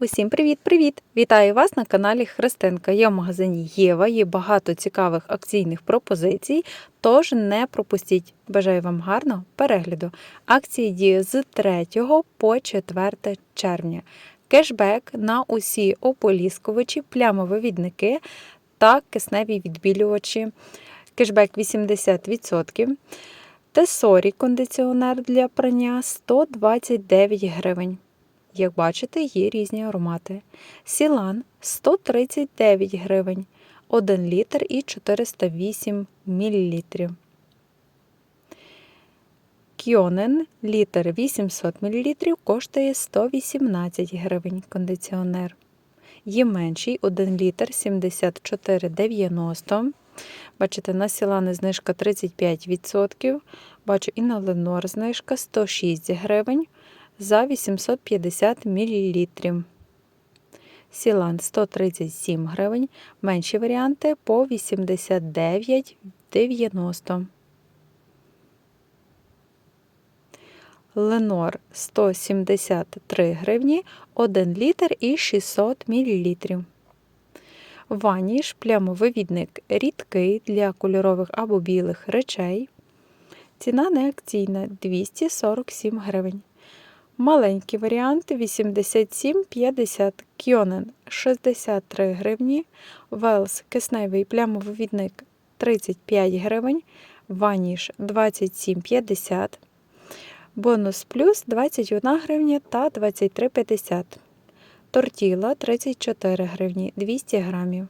Усім привіт-привіт! Вітаю вас на каналі Христинка. Я в магазині Єва, є багато цікавих акційних пропозицій, тож не пропустіть. Бажаю вам гарного перегляду. Акції діє з 3 по 4 червня. Кешбек на усі ополіскувачі, плямовивідники та кисневі відбілювачі. Кешбек 80%. Тесорі кондиціонер для прання 129 гривень. Як бачите, є різні аромати. Сілан 139 гривень, 1 літр і 408 мл. Кьонен літр 800 мл коштує 118 гривень кондиціонер. Є менший 1 літр 74,90. Бачите, на Сілани знижка 35%. Бачу і на Ленор знижка 106 гривень за 850 мл. Сілан 137 гривень, менші варіанти по 89,90. Ленор 173 гривні, 1 літр і 600 мл. Ваніш плямовивідник рідкий для кольорових або білих речей. Ціна не акційна 247 гривень. Маленькі варіанти. 87,50 Кьонен 63 гривні, Велс кисневий плямовивідник 35 гривень, Ваніш 27,50, Бонус плюс 21 гривня та 23,50. Тортіла 34 гривні. 200 грамів.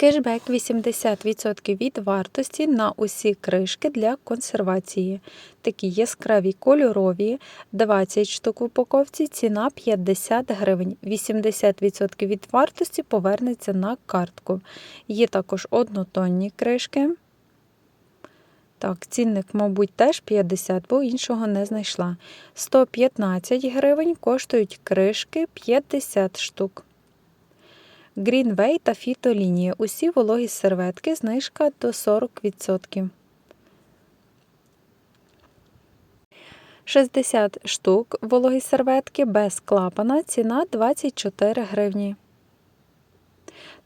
Кешбек 80% від вартості на усі кришки для консервації. Такі яскраві кольорові, 20 штук в упаковці, ціна 50 гривень. 80% від вартості повернеться на картку. Є також однотонні кришки. Так, цінник, мабуть, теж 50, бо іншого не знайшла. 115 гривень коштують кришки 50 штук. Greenway та фітолінія. Усі вологі серветки, знижка до 40%. 60 штук вологі серветки без клапана, ціна 24 гривні.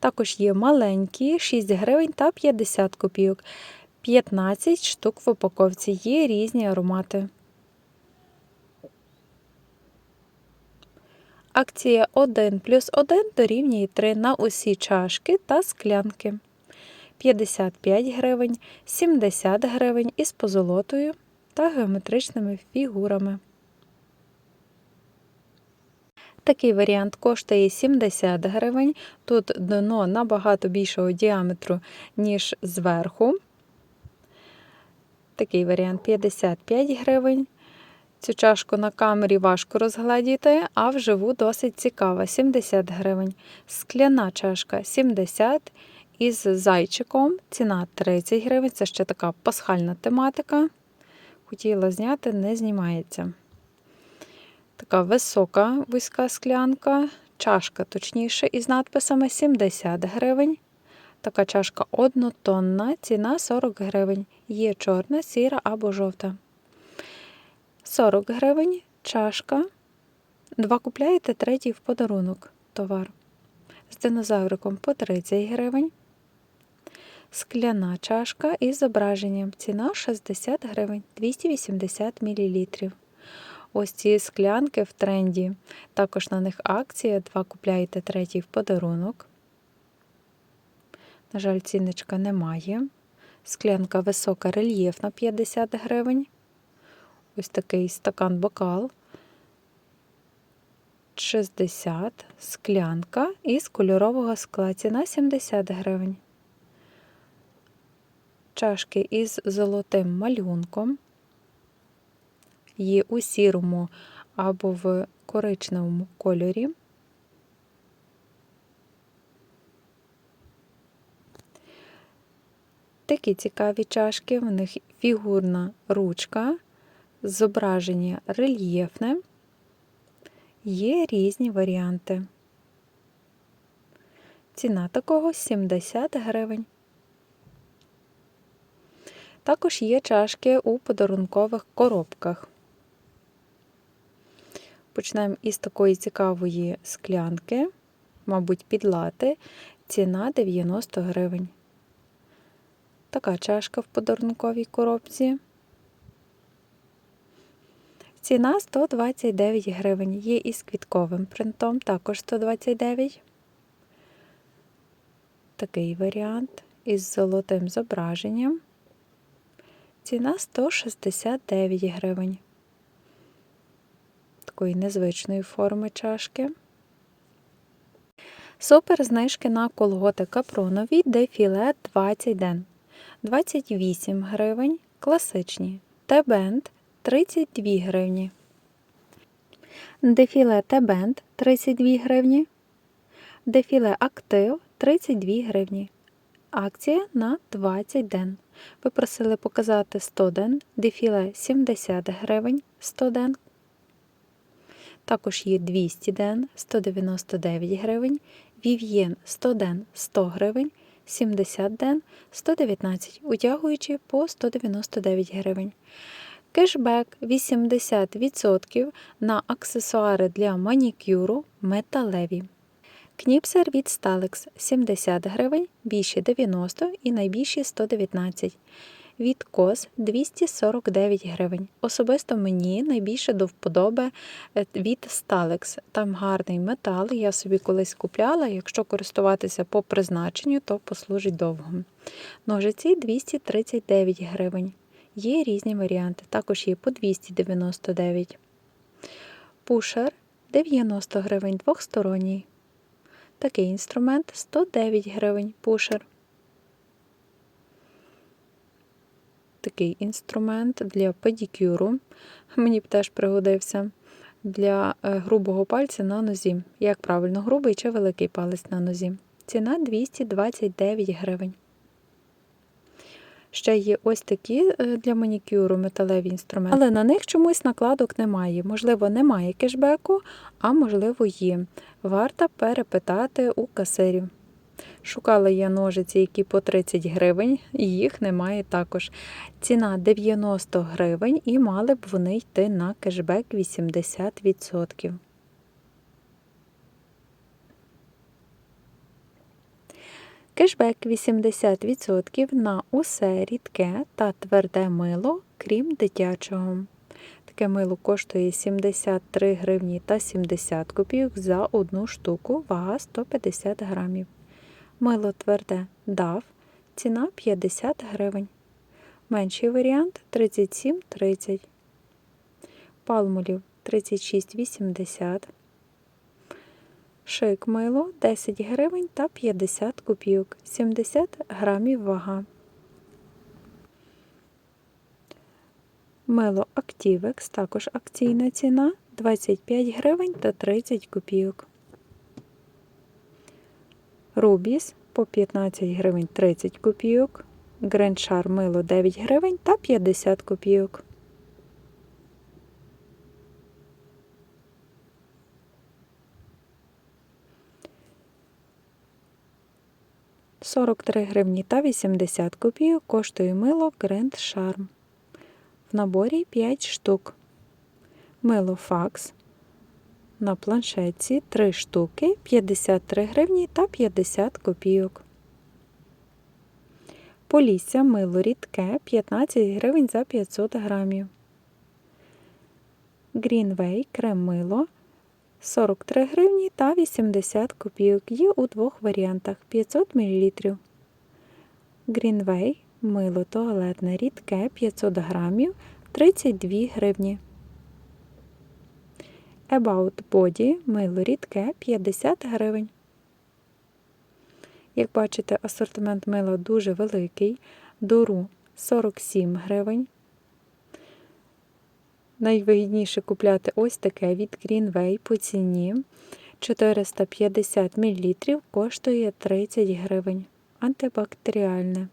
Також є маленькі 6 гривень та 50 копійок. 15 штук в упаковці. Є різні аромати. Акція 1 плюс 1 дорівнює 3 на усі чашки та склянки. 55 гривень, 70 гривень із позолотою та геометричними фігурами. Такий варіант коштує 70 гривень. Тут дно набагато більшого діаметру, ніж зверху. Такий варіант 55 гривень. Цю чашку на камері важко розгледіти, а вживу досить цікава 70 гривень. Скляна чашка 70 із зайчиком. Ціна 30 гривень. Це ще така пасхальна тематика. Хотіла зняти, не знімається. Така висока вузька склянка, чашка, точніше, із надписами 70 гривень. Така чашка однотонна, ціна 40 гривень. Є чорна, сіра або жовта. 40 гривень чашка. Два купляєте, третій в подарунок товар. З динозавриком по 30 гривень. Скляна чашка із зображенням. Ціна 60 гривень 280 мл. Ось ці склянки в тренді. Також на них акція. Два купляєте, третій в подарунок. На жаль, цінничка немає. Склянка висока, рельєфна 50 гривень. Ось такий стакан-бокал. 60 склянка із кольорового скла. Ціна 70 гривень. Чашки із золотим малюнком. Є у сірому або в коричневому кольорі. Такі цікаві чашки, в них фігурна ручка зображення рельєфне, є різні варіанти. Ціна такого 70 гривень. Також є чашки у подарункових коробках. Почнемо із такої цікавої склянки, мабуть, підлати. Ціна 90 гривень. Така чашка в подарунковій коробці. Ціна 129 гривень. Є із квітковим принтом, також 129. Такий варіант із золотим зображенням. Ціна 169 гривень. Такої незвичної форми чашки. Супер знижки на колготи капронові дефіле 20 ден. 28 гривень. Класичні. Т-бенд 32 гривні. Дефіле Т-бенд 32 гривні. Дефіле Актив 32 гривні. Акція на 20 ден. Ви просили показати 100 ден, дефіле 70 гривень 100 ден. Також є 200 ден 199 гривень, Вів'єн 100 ден 100 гривень, 70 ден 119, утягуючи по 199 гривень. Кешбек 80% на аксесуари для манікюру металеві. Кніпсер від Stalex 70 гривень, більші 90 і найбільші 119. Від Кос 249 гривень. Особисто мені найбільше до вподоби е, від Stalex. Там гарний метал, я собі колись купляла. Якщо користуватися по призначенню, то послужить довго. Ножиці 239 гривень. Є різні варіанти, також є по 299. Пушер 90 гривень двохсторонній. Такий інструмент 109 гривень пушер. Такий інструмент для педикюру. Мені б теж пригодився для е, грубого пальця на нозі. Як правильно, грубий чи великий палець на нозі. Ціна 229 гривень. Ще є ось такі е, для манікюру металеві інструменти, але на них чомусь накладок немає. Можливо, немає кешбеку, а можливо, є. Варто перепитати у касирів. Шукала я ножиці, які по 30 гривень, їх немає також. Ціна 90 гривень, і мали б вони йти на кешбек 80%. Кешбек 80% на усе рідке та тверде мило, крім дитячого. Таке мило коштує 73 гривні та 70 копійок за одну штуку, вага 150 грамів. Мило тверде DAF, ціна 50 гривень. Менший варіант 37,30. Палмолів 36,80. Шик мило 10 гривень та 50 копійок, 70 грамів вага. Мило Актівекс, також акційна ціна 25 гривень та 30 копійок. Рубіс по 15 гривень 30 копійок. Греншар мило 9 гривень та 50 копійок. Сорок три гривні та 80 копійок коштує мило Grand Charm. В наборі 5 штук. Мило факс на планшетці 3 штуки 53 гривні та 50 копійок. Полісся мило рідке 15 гривень за 500 грамів. Greenway крем мило 43 гривні та 80 копійок. Є у двох варіантах 500 мл. Greenway мило туалетне рідке 500 грамів 32 гривні. About Body мило рідке 50 гривень. Як бачите, асортимент мила дуже великий. Дору 47 гривень. Найвигідніше купляти ось таке від Greenway по ціні 450 мл коштує 30 гривень. Антибактеріальне.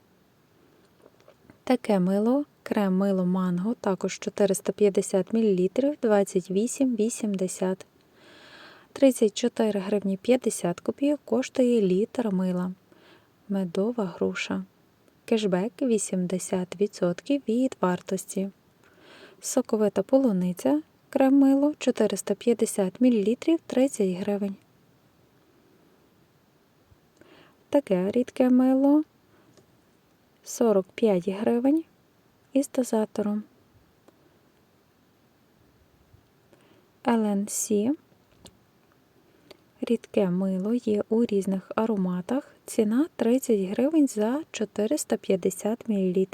Таке мило, крем мило манго, також 450 мл 28,80. 34 гривні 50 копійок коштує літр мила. Медова груша. Кешбек 80% від вартості. Соковита полуниця крем мило 450 мл 30 гривень. Таке рідке мило 45 гривень із дозатором. LNC. Рідке мило є у різних ароматах. Ціна 30 гривень за 450 мл.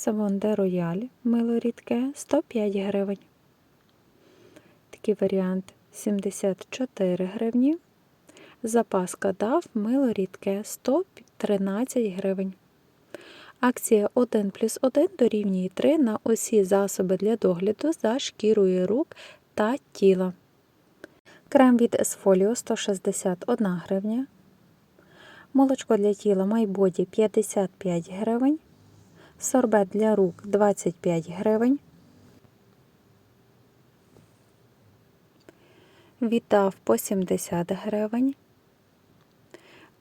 Савон де Рояль мило рідке 105 гривень. Такий варіант 74 гривні. Запаска дав мило рідке 113 гривень. Акція 1 плюс 1 дорівнює 3 на усі засоби для догляду за шкірою рук та тіла. Крем від Esfolio 161 гривня. Молочко для тіла Майбоді 55 гривень. Сорбет для рук 25 гривень. Вітав по 70 гривень.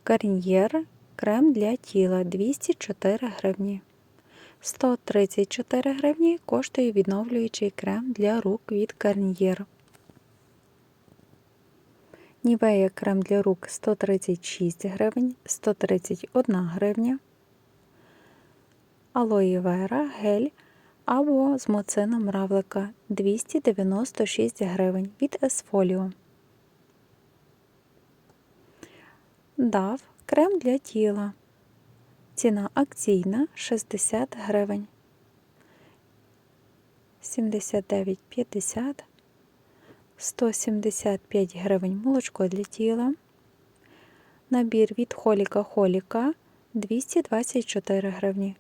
Гарньєр крем для тіла 204 гривні. 134 гривні коштує відновлюючий крем для рук від Garnier. Нівея крем для рук 136 гривень, 131 гривня. Алоє вера гель або з моцином равлика 296 гривень від Esfolio. Дав крем для тіла. Ціна акційна 60 гривень. 79,50 175 гривень молочко для тіла. Набір від Холіка Холіка 224 гривні.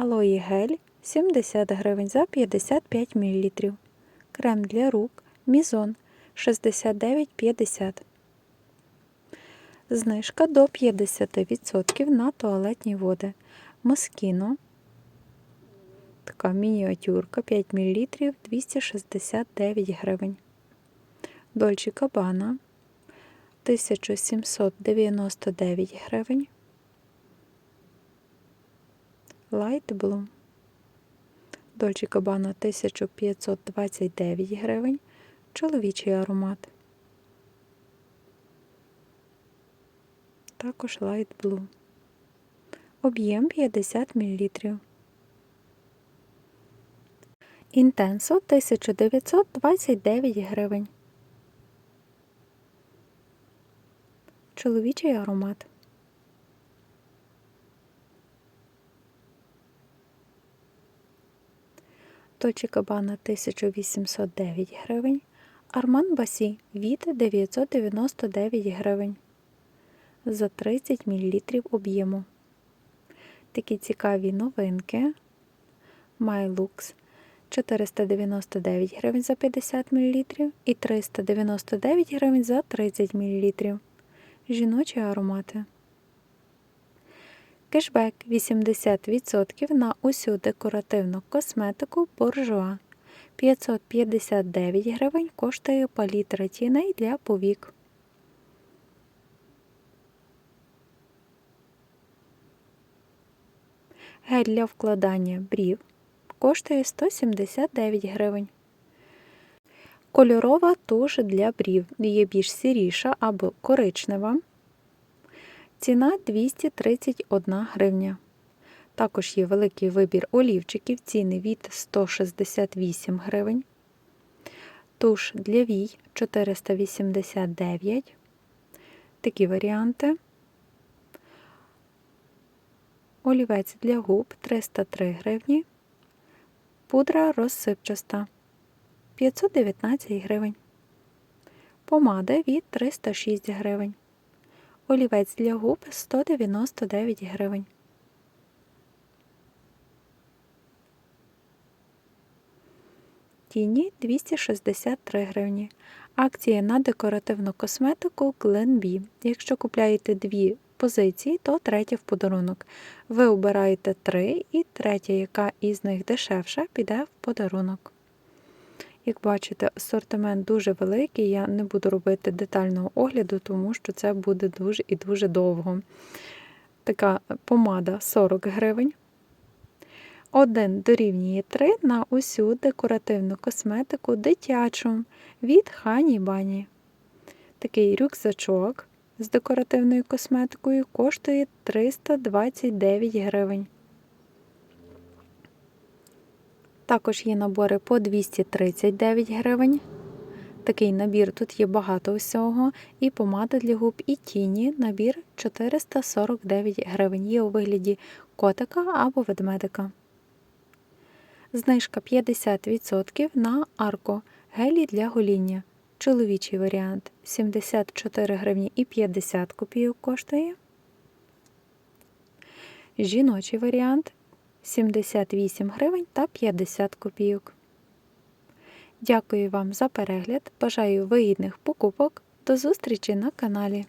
Алої гель 70 гривень за 55 мл. Крем для рук Мізон 69,50 Знижка до 50% на туалетні води. Москіно. Така мініатюрка 5 мл 269 гривень. Дольче Кабана 1799 гривень. Light Blue. Дольче Кабана 1529 гривень. Чоловічий аромат. Також Light Blue. Об'єм 50 мл. Інтенсо 1929 гривень. Чоловічий аромат. Точі Кабана 1809 гривень. Арман Басі від 999 гривень за 30 мл об'єму. Такі цікаві новинки. MyLux 499 гривень за 50 мл і 399 гривень за 30 мл. Жіночі аромати. Кешбек 80% на усю декоративну косметику буржуа. 559 гривень коштує палітра тіней для повік. Гель для вкладання брів коштує 179 гривень. Кольорова туш для брів є більш сіріша або коричнева. Ціна 231 гривня. Також є великий вибір олівчиків, ціни від 168 гривень. Туш для вій 489. Такі варіанти. Олівець для губ 303 гривні. Пудра розсипчаста 519 гривень. Помада від 306 гривень. Олівець для губ 199 гривень. Тіні 263 гривні. Акція на декоративну косметику Glen Якщо купляєте дві позиції, то третя в подарунок. Ви обираєте три, і третя, яка із них дешевша, піде в подарунок. Як бачите, асортимент дуже великий, я не буду робити детального огляду, тому що це буде дуже і дуже довго. Така помада 40 гривень. 1 дорівнює 3 на усю декоративну косметику дитячу від Хані Бані. Такий рюкзачок з декоративною косметикою коштує 329 гривень. Також є набори по 239 гривень. Такий набір тут є багато усього. І помада для губ, і тіні. Набір 449 гривень. Є у вигляді котика або ведмедика. Знижка 50% на арко гелі для гоління. Чоловічий варіант 74 гривні і 50 копійок коштує. Жіночий варіант 78 гривень та 50 копійок. Дякую вам за перегляд. Бажаю вигідних покупок. До зустрічі на каналі.